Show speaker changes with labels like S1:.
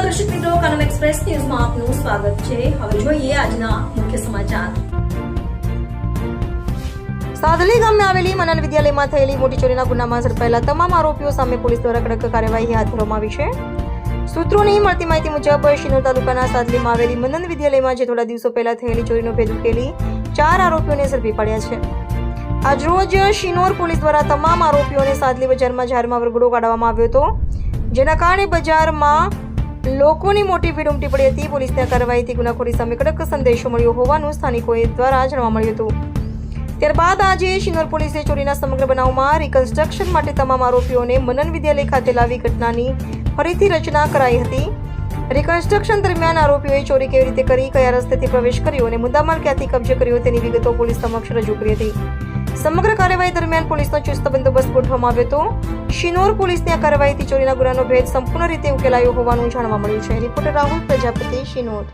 S1: નમસ્કાર દર્શક મિત્રો કનમ એક્સપ્રેસ ન્યૂઝમાં આપનું સ્વાગત છે. હવે જોઈએ આજના મુખ્ય સમાચાર. સાદલી ગામે આવેલી મનન વિદ્યાલયમાં થયેલી મોટી ચોરીના ગુનામાં ઝડપાયેલા તમામ આરોપીઓ સામે પોલીસ દ્વારા કડક કાર્યવાહી હાથ ધરવામાં આવી છે. સૂત્રોની મળતી માહિતી મુજબ, શિનોર તાલુકાના સાદલીમાં આવેલી મનન વિદ્યાલયમાં જે થોડા દિવસો પહેલા થયેલી ચોરીનો ભેદ ઉકેલી ચાર આરોપીઓને ઝડપી પડ્યા છે. આજરોજ શિનોર પોલીસ દ્વારા તમામ આરોપીઓને સાદલી બજારમાં જાહેરમાં વરઘોડો કાઢવામાં આવ્યો હતો. જેના કારણે બજારમાં લોકોની મોટી ભીડ ઉમટી પડી હતી. પોલીસની કાર્યવાહીથી ગુનાખોરી સામે કડક સંદેશો મળ્યો હોવાનું સ્થાનિકોએ દ્વારા જાણવા મળ્યું હતું. ત્યારબાદ આજે શિનોર પોલીસે ચોરીના સમગ્ર બનાવમાં રિકન્સ્ટ્રક્શન માટે તમામ આરોપીઓને મનન વિદ્યાલય ખાતે લાવી ઘટનાની ફરીથી રચના કરાઈ હતી. રિકન્સ્ટ્રક્શન દરમિયાન આરોપીઓએ ચોરી કેવી રીતે કરી, કયા રસ્તેથી પ્રવેશ કર્યો અને મુદ્દામાલ ક્યાંથી કબજે કર્યો તેની વિગતો પોલીસ સમક્ષ રજૂ કરી હતી. સમગ્ર કાર્યવાહી દરમિયાન પોલીસનો ચુસ્ત બંદોબસ્ત ગોઠવવામાં આવ્યો હતો. શિનોર પોલીસની આ કાર્યવાહીથી ચોરીના ગુનાનો ભેદ સંપૂર્ણ રીતે ઉકેલાયો હોવાનું જાણવા મળ્યું છે. રિપોર્ટર રાહુલ પ્રજાપતિ, શિનોર.